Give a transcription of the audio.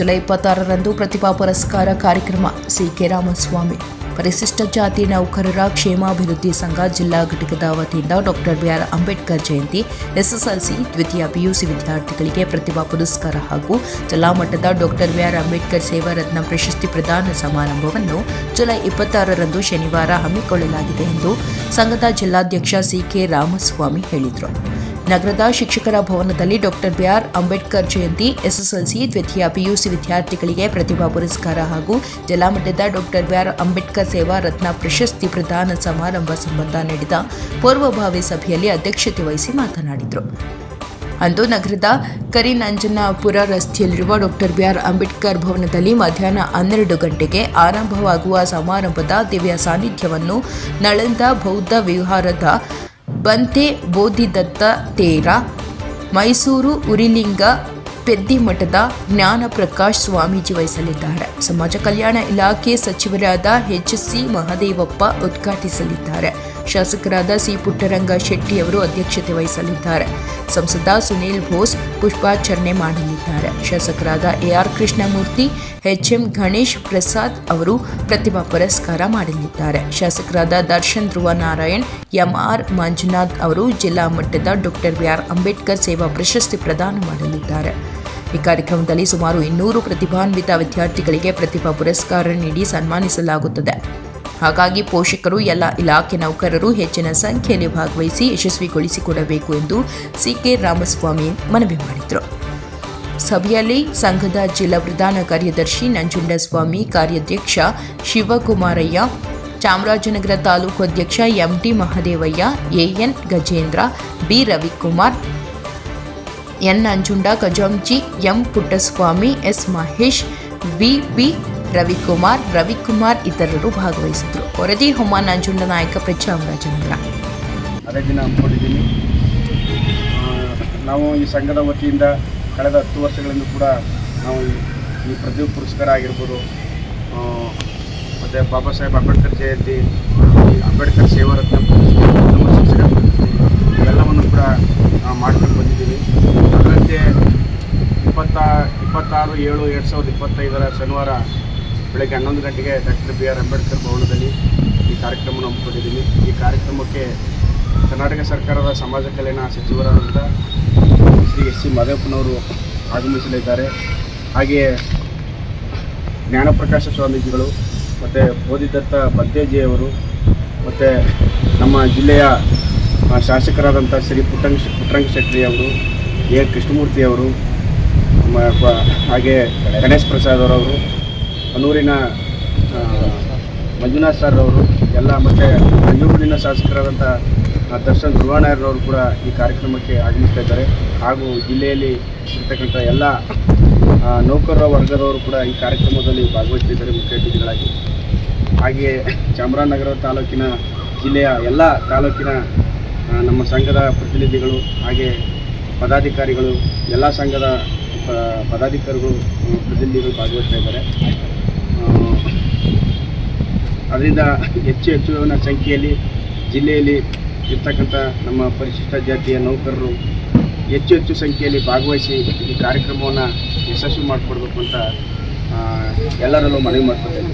July ಇಪ್ಪತ್ತಾರರಂದು ಪ್ರತಿಭಾ ಪುರಸ್ಕಾರ ಕಾರ್ಯಕ್ರಮ ಸಿಕೆ ರಾಮಸ್ವಾಮಿ. ಪರಿಶಿಷ್ಟ ಜಾತಿ ನೌಕರರ ಕ್ಷೇಮಾಭಿವೃದ್ಧಿ ಸಂಘ ಜಿಲ್ಲಾ ಘಟಕದ ವತಿಯಿಂದ doctor BR Ambedkar Jayanti, SSLC ದ್ವಿತೀಯ ಪಿಯುಸಿ ವಿದ್ಯಾರ್ಥಿಗಳಿಗೆ ಪ್ರತಿಭಾ ಪುರಸ್ಕಾರ ಹಾಗೂ ಜಿಲ್ಲಾ ಮಟ್ಟದ ಡಾಕ್ಟರ್ ಬಿಆರ್ ಅಂಬೇಡ್ಕರ್ ಸೇವಾ ರತ್ನ ಪ್ರಶಸ್ತಿ ಪ್ರದಾನ ಸಮಾರಂಭವನ್ನು ಜುಲೈ ಇಪ್ಪತ್ತಾರರಂದು ಶನಿವಾರ ಹಮ್ಮಿಕೊಳ್ಳಲಾಗಿದೆ ಎಂದು ಸಂಘದ ಜಿಲ್ಲಾಧ್ಯಕ್ಷ ಸಿಕೆ ರಾಮಸ್ವಾಮಿ ಹೇಳಿದರು. ನಗರದ ಶಿಕ್ಷಕರ ಭವನದಲ್ಲಿ doctor BR Ambedkar Jayanti, SSLC ದ್ವಿತೀಯ ಪಿಯುಸಿ ವಿದ್ಯಾರ್ಥಿಗಳಿಗೆ ಪ್ರತಿಭಾ ಪುರಸ್ಕಾರ ಹಾಗೂ ಜಿಲ್ಲಾ ಮಟ್ಟದ ಡಾಕ್ಟರ್ ಬಿಆರ್ ಅಂಬೇಡ್ಕರ್ ಸೇವಾ ರತ್ನ ಪ್ರಶಸ್ತಿ ಪ್ರದಾನ ಸಮಾರಂಭ ಸಂಬಂಧ ನಡೆದ ಪೂರ್ವಭಾವಿ ಸಭೆಯಲ್ಲಿ ಅಧ್ಯಕ್ಷತೆ ವಹಿಸಿ ಮಾತನಾಡಿದರು. ಅಂದು ನಗರದ ಕರಿನಂಜನಾಪುರ ರಸ್ತೆಯಲ್ಲಿರುವ ಡಾಕ್ಟರ್ ಬಿಆರ್ ಅಂಬೇಡ್ಕರ್ ಭವನದಲ್ಲಿ ಮಧ್ಯಾಹ್ನ ಹನ್ನೆರಡು ಗಂಟೆಗೆ ಆರಂಭವಾಗುವ ಸಮಾರಂಭದ ದಿವ್ಯ ಸಾನ್ನಿಧ್ಯವನ್ನು ನಳಂದ ಬೌದ್ಧ ವಿಹಾರದ ಬಂತೆ ಬೋಧಿದತ್ತ ತೇರ, ಮೈಸೂರು ಉರಿಲಿಂಗ ಪೆದ್ದಿಮಠದ ಜ್ಞಾನ ಪ್ರಕಾಶ್ ಸ್ವಾಮೀಜಿ ವಹಿಸಲಿದ್ದಾರೆ. ಸಮಾಜ ಕಲ್ಯಾಣ ಇಲಾಖೆ ಸಚಿವರಾದ ಎಚ್ ಸಿ ಮಹದೇವಪ್ಪ ಉದ್ಘಾಟಿಸಲಿದ್ದಾರೆ. ಶಾಸಕರಾದ ಸಿ ಪುಟ್ಟರಂಗ ಶೆಟ್ಟಿ ಅವರು ಅಧ್ಯಕ್ಷತೆ ವಹಿಸಲಿದ್ದಾರೆ. ಸಂಸದ ಸುನೀಲ್ ಬೋಸ್ ಪುಷ್ಪಾಚರಣೆ ಮಾಡಲಿದ್ದಾರೆ. ಶಾಸಕರಾದ ಎಆರ್ ಕೃಷ್ಣಮೂರ್ತಿ, ಎಚ್ಎಂ ಗಣೇಶ್ ಪ್ರಸಾದ್ ಅವರು ಪ್ರತಿಭಾ ಪುರಸ್ಕಾರ ಮಾಡಲಿದ್ದಾರೆ. ಶಾಸಕರಾದ ದರ್ಶನ್ ಧ್ರುವ ನಾರಾಯಣ್ ಎಂಆರ್ ಮಂಜುನಾಥ್ ಅವರು ಜಿಲ್ಲಾ ಮಟ್ಟದ ಡಾಕ್ಟರ್ ಬಿಆರ್ ಅಂಬೇಡ್ಕರ್ ಸೇವಾ ಪ್ರಶಸ್ತಿ ಪ್ರದಾನ ಮಾಡಲಿದ್ದಾರೆ. ಈ ಕಾರ್ಯಕ್ರಮದಲ್ಲಿ ಸುಮಾರು ಇನ್ನೂರು ಪ್ರತಿಭಾನ್ವಿತ ವಿದ್ಯಾರ್ಥಿಗಳಿಗೆ ಪ್ರತಿಭಾ ಪುರಸ್ಕಾರ ನೀಡಿ ಸನ್ಮಾನಿಸಲಾಗುತ್ತದೆ. ಹಾಗಾಗಿ ಪೋಷಕರು, ಎಲ್ಲ ಇಲಾಖೆ ನೌಕರರು ಹೆಚ್ಚಿನ ಸಂಖ್ಯೆಯಲ್ಲಿ ಭಾಗವಹಿಸಿ ಯಶಸ್ವಿಗೊಳಿಸಿಕೊಡಬೇಕು ಎಂದು ಸಿಕೆ ರಾಮಸ್ವಾಮಿ ಮನವಿ ಮಾಡಿದರು. ಸಭೆಯಲ್ಲಿ ಸಂಘದ ಜಿಲ್ಲಾ ಪ್ರಧಾನ ಕಾರ್ಯದರ್ಶಿ ನಂಜುಂಡಸ್ವಾಮಿ, ಕಾರ್ಯಾಧ್ಯಕ್ಷ ಶಿವಕುಮಾರಯ್ಯ, ಚಾಮರಾಜನಗರ ತಾಲೂಕು ಅಧ್ಯಕ್ಷ MT Mahadevaiah, AN Gajendra, B. Ravikumar, N. Anjunda ಖಜಾಂಜಿ M. Puttaswamy, S. Mahesh, V. B. Ravikumar Ravikumar ಇತರರು ಭಾಗವಹಿಸಿದರು. ವರದಿ ಹೊಮ್ಮ ಅಂಜುಂಡ ನಾಯಕ ಚಾಮರಾಜನಗರ ಅದೇ ದಿನ ಹಮ್ಮಿಕೊಂಡಿದ್ದೀನಿ. ನಾವು ಈ ಸಂಘದ ವತಿಯಿಂದ ಕಳೆದ ಹತ್ತು ವರ್ಷಗಳಿಂದ ಕೂಡ ನಾವು ಈ- ಪ್ರತಿ ಪುರಸ್ಕಾರ ಆಗಿರ್ಬೋದು ಮತ್ತು ಬಾಬಾ ಸಾಹೇಬ್ ಅಂಬೇಡ್ಕರ್ ಜಯಂತಿ ಅಂಬೇಡ್ಕರ್ ಸೇವಾರತ್ನ ನಮ್ಮ ಶಿಕ್ಷಕ ಇವೆಲ್ಲವನ್ನು ಕೂಡ ಮಾಡ್ಕೊಂಡು ಬಂದಿದ್ದೀವಿ. ಅದರಂತೆ ಇಪ್ಪತ್ತ ಇಪ್ಪತ್ತಾರು ಏಳು ಎರಡು ಸಾವಿರದ ಇಪ್ಪತ್ತೈದರ ಶನಿವಾರ ಬೆಳಗ್ಗೆ ಹನ್ನೊಂದು ಗಂಟೆಗೆ ಡಾಕ್ಟರ್ ಬಿ ಆರ್ ಅಂಬೇಡ್ಕರ್ ಭವನದಲ್ಲಿ ಈ ಕಾರ್ಯಕ್ರಮವನ್ನು ಹಮ್ಮಿಕೊಂಡಿದ್ದೀನಿ. ಈ ಕಾರ್ಯಕ್ರಮಕ್ಕೆ ಕರ್ನಾಟಕ ಸರ್ಕಾರದ ಸಮಾಜ ಕಲ್ಯಾಣ ಸಚಿವರಾದಂಥ ಶ್ರೀ ಎಸ್ ಸಿ ಮಾದೇವಪ್ಪನವರು ಆಗಮಿಸಲಿದ್ದಾರೆ. ಹಾಗೆಯೇ ಜ್ಞಾನಪ್ರಕಾಶ ಸ್ವಾಮೀಜಿಗಳು ಮತ್ತು ಬೋಧಿದತ್ತ ಬದ್ದೇಜಿಯವರು ಮತ್ತು ನಮ್ಮ ಜಿಲ್ಲೆಯ ಶಾಸಕರಾದಂಥ ಶ್ರೀ ಪುಟ್ಟಂಗ ಪುಟ್ಟರಂಗ ಶೆಟ್ಟಿ ಅವರು, ಎ. ಕೃಷ್ಣಮೂರ್ತಿ ಅವರು ಹಾಗೆ ಗಣೇಶ್ ಪ್ರಸಾದ್ ಅವರವರು ಹನೂರಿನ ಮಂಜುನಾಥ್ ಸರ್ ಅವರು ಎಲ್ಲ ಮತ್ತು ಬೆಂಗಳೂರಿನ ಶಾಸಕರಾದಂಥ ದರ್ಶನ್ ಧ್ರುವನಾಯರವರು ಕೂಡ ಈ ಕಾರ್ಯಕ್ರಮಕ್ಕೆ ಆಗಮಿಸ್ತಾ ಇದ್ದಾರೆ. ಹಾಗೂ ಜಿಲ್ಲೆಯಲ್ಲಿ ಇರ್ತಕ್ಕಂಥ ಎಲ್ಲ ನೌಕರರ ವರ್ಗದವರು ಕೂಡ ಈ ಕಾರ್ಯಕ್ರಮದಲ್ಲಿ ಭಾಗವಹಿಸ್ತಿದ್ದಾರೆ ಮುಖ್ಯ ಅತಿಥಿಗಳಾಗಿ. ಹಾಗೆಯೇ ಚಾಮರಾಜನಗರ ತಾಲೂಕಿನ ಜಿಲ್ಲೆಯ ಎಲ್ಲ ತಾಲೂಕಿನ ನಮ್ಮ ಸಂಘದ ಪ್ರತಿನಿಧಿಗಳು, ಹಾಗೆ ಪದಾಧಿಕಾರಿಗಳು, ಎಲ್ಲ ಸಂಘದ ಪದಾಧಿಕಾರಿಗಳು ಪ್ರತಿನಿಧಿಗಳು ಭಾಗವಹಿಸ್ತಾ ಇದ್ದಾರೆ. ಅದರಿಂದ ಹೆಚ್ಚು ಹೆಚ್ಚಿನ ಸಂಖ್ಯೆಯಲ್ಲಿ ಜಿಲ್ಲೆಯಲ್ಲಿ ಇರ್ತಕ್ಕಂಥ ನಮ್ಮ ಪರಿಶಿಷ್ಟ ಜಾತಿಯ ನೌಕರರು ಹೆಚ್ಚು ಹೆಚ್ಚು ಸಂಖ್ಯೆಯಲ್ಲಿ ಭಾಗವಹಿಸಿ ಈ ಕಾರ್ಯಕ್ರಮವನ್ನು ಯಶಸ್ವಿ ಮಾಡಿಕೊಡ್ಬೇಕು ಅಂತ ಎಲ್ಲರಲ್ಲೂ ಮನವಿ ಮಾಡ್ಕೊಳ್ತೇನೆ.